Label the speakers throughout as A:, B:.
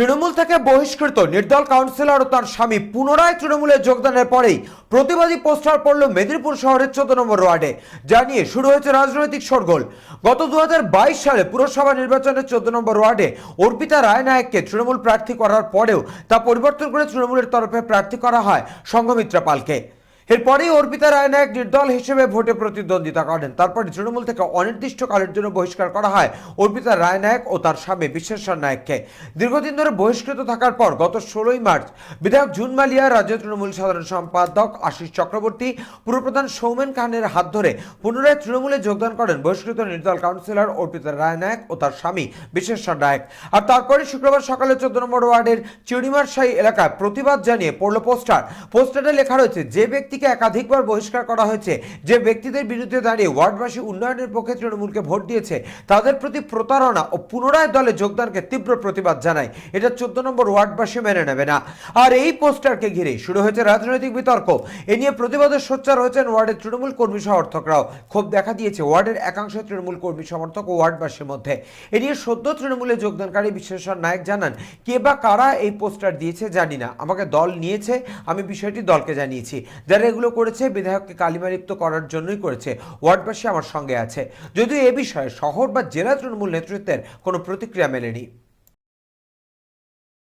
A: তৃণমূল থেকে বহিষ্কৃত নির্দল কাউন্সিলর ও তার স্বামী পুনরায় তৃণমূলে যোগদানের পরেই প্রতিবাদী পোস্টার পড়ল মেদিনীপুর শহরের চোদ্দ নম্বর ওয়ার্ডে, যা নিয়ে শুরু হয়েছে রাজনৈতিক শোরগোল। গত দু হাজার বাইশ সালে পুরসভা নির্বাচনের চোদ্দ নম্বর ওয়ার্ডে অর্পিতা রায় নায়ককে তৃণমূল প্রার্থী করার পরেও তা পরিবর্তন করে তৃণমূলের তরফে প্রার্থী করা হয় সংঘমিত্রা পালকে। এরপরেই অর্পিতা রায় নায়ক নির্দল হিসেবে ভোটে প্রতিদ্বন্দ্বিতা করেন। তারপরে তৃণমূল থেকে অনির্দিষ্টকালের জন্য বহিষ্কার করা হয় অর্পিতা রায় নায়ক ও তার স্বামী বিশ্বেশ্বর নায়ককে। দীর্ঘদিন ধরে বহিষ্কৃত থাকার পর গত ষোলোই মার্চ বিধায়ক জুন মালিয়া রাজ্য তৃণমূল সাধারণ সম্পাদক আশিস চক্রবর্তী, পুরপ্রধান সৌমেন খানের হাত ধরে পুনরায় তৃণমূলে যোগদান করেন বহিষ্কৃত নির্দল কাউন্সিলর অর্পিতা রায় নায়ক ও তার স্বামী বিশ্বেশ্বর নায়ক। আর তারপরে শুক্রবার সকালে চোদ্দ নম্বর ওয়ার্ডের চিড়িমারশাহী এলাকায় প্রতিবাদ জানিয়ে পড়ল পোস্টার। পোস্টারে লেখা রয়েছে, যে ব্যক্তিকে একাধিকবার বহিষ্কার করা হয়েছে। যে ব্যক্তিদের বিরুদ্ধে দাঁড়িয়ে ওয়ার্ডবাসী উন্নয়নের পক্ষে তৃণমূলকে ভোট দিয়েছে, তাদের প্রতি প্রতারণা ও পুনরায় দলে যোগদানকে তীব্র প্রতিবাদ জানায়। এটা চোদ্দ নম্বর ওয়ার্ডবাসী মেনে নেবে না। আর এই পোস্টারকে ঘিরে শুরু হয়েছে রাজনৈতিক বিতর্ক। এ নিয়ে প্রতিবাদের সোচ্চার হয়েছেন ওয়ার্ডের তৃণমূল কর্মী সমর্থকরাও। ক্ষোভ দেখা দিয়েছে ওয়ার্ডের একাংশ তৃণমূল কর্মী সমর্থক ও ওয়ার্ডবাসীর মধ্যে। এ নিয়ে সদ্য তৃণমূলে যোগদানকারী বিশ্বেশ্বর নায়ক জানান, কে বা কারা এই পোস্টার দিয়েছে জানি না। আমাকে দল নিয়েছে, আমি বিষয়টি দলকে জানিয়েছি। যারা এগুলো করেছে, বিধায়ককে কালিমালিপ্ত করার জন্যই করেছে। ওয়ার্ডবাসী আমার সঙ্গে আছে। যদিও এ বিষয়ে শহর বা জেলা তৃণমূল নেতৃত্বের কোনো প্রতিক্রিয়া মেলেনি।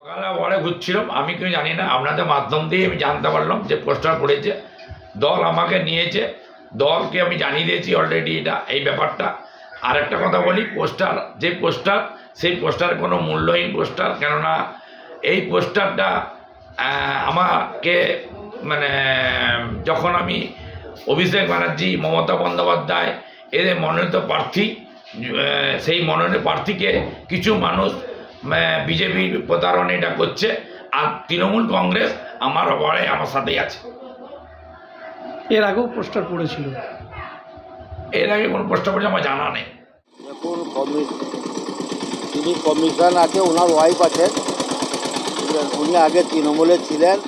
B: সকালে ঘুরছিলাম, আমি কেউ জানি না, আপনাদের মাধ্যম দিয়ে আমি জানতে পারলাম যে পোস্টার পড়েছে, দল আমাকে নিয়েছে, দলকে আমি জানিয়ে দিয়েছি অলরেডি এটা, এই ব্যাপারটা। আর একটা কথা বলি, পোস্টার, যে পোস্টার, সেই পোস্টার কোনো মূল্যহীন পোস্টার, কেননা এই পোস্টারটা আমাকে মানে যখন আমি অভিষেক ব্যানার্জি মমতা বন্দ্যোপাধ্যায় এদের মনোনীত প্রার্থী সেই মনোনীত প্রার্থীকে কিছু মানুষ বিজেপি প্রতারণা এটা করছে আর তৃণমূল কংগ্রেস আমার ওয়ার্ডে আমার সাথেই আছে।
C: এর আগেও পোস্টার পড়েছিল।
B: এর আগে কোনো প্রশ্ন করছে আমার জানা নেই।
D: দেখুন তিনি কমিশন আছে ওনার ওয়াইফ আছেন উনি আগে তৃণমূলে ছিলেন।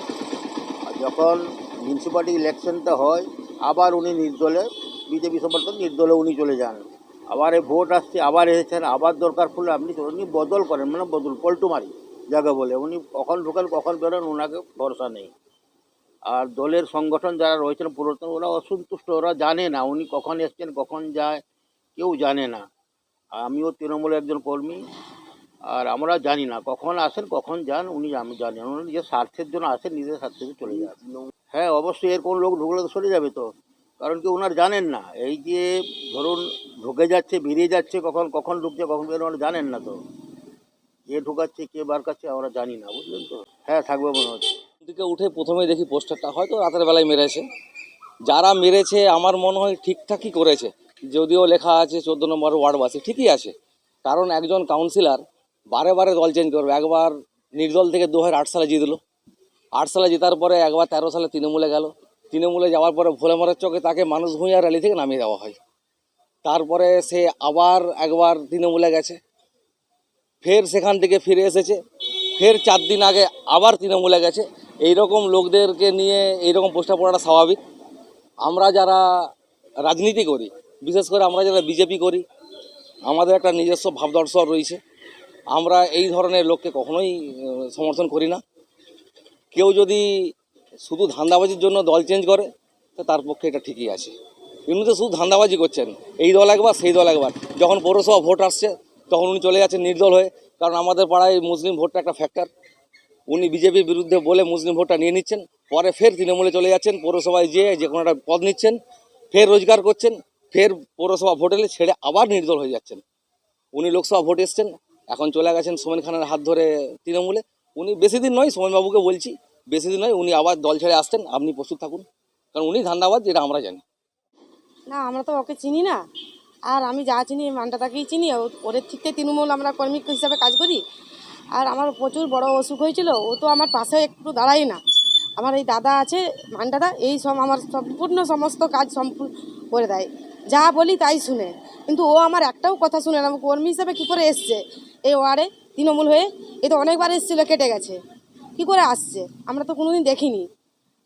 D: যখন মিউনিসিপ্যালিটি ইলেকশনটা হয়, আবার উনি নির্দলে বিজেপি সমর্থন নির্দলে উনি চলে যান। আবার এই ভোট আসছে, আবার এসেছেন, আবার দরকার পড়লে আপনি উনি বদল করেন মানে বদল, পল্টু মারি, যাকে বলে। উনি কখন ঢোকেন, কখন বেরোন ওনাকে ভরসা নেই। আর দলের সংগঠন যারা রয়েছেন, পুরাতন, ওরা অসন্তুষ্ট, ওরা জানে না উনি কখন এসছেন, কখন যায়, কেউ জানে না। আমিও তৃণমূলের একজন কর্মী আর আমরা জানি না কখন আসেন, কখন যান, উনি আমি জানি না। উনি নিজের স্বার্থের জন্য আসেন, নিজের স্বার্থে চলে যান। হ্যাঁ অবশ্যই এর কোন লোক ঢুকলে তো সরে যাবে তো। কারণ কি ওনার জানেন না। এই যে ধরুন ঢুকে যাচ্ছে, বেরিয়ে যাচ্ছে, কখন কখন ঢুকছে, কখন ওনারা জানেন না তো। কে ঢুকাচ্ছে, কে বার কাছে আমরা জানি না, বুঝলেন তো? হ্যাঁ থাকবে মনে হচ্ছে।
E: দিকে উঠে প্রথমে দেখি পোস্টারটা, হয়তো রাতের বেলায় মেরেছে। যারা মেরেছে, আমার মনে হয় ঠিকঠাকই করেছে। যদিও লেখা আছে, চোদ্দ নম্বর ওয়ার্ডবাসী ঠিকই আছে। কারণ একজন কাউন্সিলর বারে বারে দল চেঞ্জ করবে। একবার নির্দল থেকে দু হাজার আট সালে জিতলো। আট সালে জেতার পরে একবার তেরো সালে তৃণমূলে গেল। তৃণমূলে যাওয়ার পরে ভোলেমারের চোখে তাকে মানুষ ভূঁইয়া র্যালি থেকে নামিয়ে দেওয়া হয়। তারপরে সে আবার একবার তৃণমূলে গেছে। ফের সেখান থেকে ফিরে এসেছে। ফের চার দিন আগে আবার তৃণমূলে গেছে। এই রকম লোকদেরকে নিয়ে এইরকম পোস্টার পড়াটা স্বাভাবিক। আমরা যারা রাজনীতি করি, বিশেষ করে আমরা যারা বিজেপি করি, আমাদের একটা নিজস্ব ভাবদর্শন রয়েছে। আমরা এই ধরনের লোককে কখনোই সমর্থন করি না। কেউ যদি শুধু ধান্দাবাজির জন্য দল চেঞ্জ করে, তো তার পক্ষে এটা ঠিকই আছে। উনি তো শুধু ধান্দাবাজি করছেন। এই দল একবার, সেই দল একবার। যখন পৌরসভা ভোট আসছে, তখন উনি চলে যাচ্ছেন নির্দল হয়ে। কারণ আমাদের পাড়ায় মুসলিম ভোটটা একটা ফ্যাক্টর উনি বিজেপির বিরুদ্ধে বলে মুসলিম ভোটটা নিয়ে নিচ্ছেন। পরে ফের তৃণমূলে চলে যাচ্ছেন, পৌরসভায় যেয়ে যে কোনো একটা পদ নিচ্ছেন। ফের রোজগার করছেন, ফের পৌরসভা ভোট এলে ছেড়ে আবার নির্দল হয়ে যাচ্ছেন। উনি লোকসভা ভোট এসছেন এখন চলে গেছেন সোমেন খানের হাত ধরে তৃণমূলে। উনি বেশি দিন নয়, সোমেনবাবুকে বলছি বেশি দিন নয়, উনি আবার দল ছেড়ে আসতেন আপনি প্রস্তুত থাকুন। কারণ উনি ধান্দাবাদ, যেটা আমরা জানি।
F: না, আমরা তো ওকে চিনি না। আর আমি যা চিনি মানটা তাকেই চিনি। ওদের থেকে তৃণমূল আমরা কর্মী হিসাবে কাজ করি। আর আমার প্রচুর বড় অসুখ হয়েছিল, ও তো আমার পাশে একটু দাঁড়ায় না। আমার এই দাদা আছে মান দাদা এই সব আমার সম্পূর্ণ সমস্ত কাজ সম্পূর্ণ করে দেয়। যা বলি তাই শুনে। কিন্তু ও আমার একটাও কথা শুনে না কর্মী হিসাবে কী করে এসছে? এই ওয়ার্ডে তৃণমূল হয়ে এ তো অনেকবার এসেছিল, কেটে গেছে। কী করে আসছে? আমরা তো কোনোদিন দেখিনি।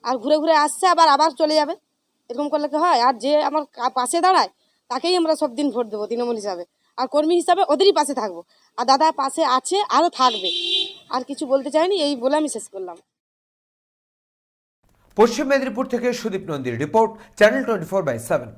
F: আর ঘুরে ঘুরে আসছে, আবার আবার চলে যাবে। এরকম করলে কি হয়? আর যে আমার পাশে দাঁড়ায়, তাকেই আমরা সব দিন ভোট দেবো তৃণমূল হিসাবে। আর কর্মী হিসাবে ওদেরই পাশে থাকব। আর দাদা পাশে আছে, আরও থাকবে। আর কিছু বলতে চাইনি, এই বলে আমি শেষ করলাম।
A: পশ্চিম মেদিনীপুর থেকে Sudip নন্দীর report, channel twenty four by seven.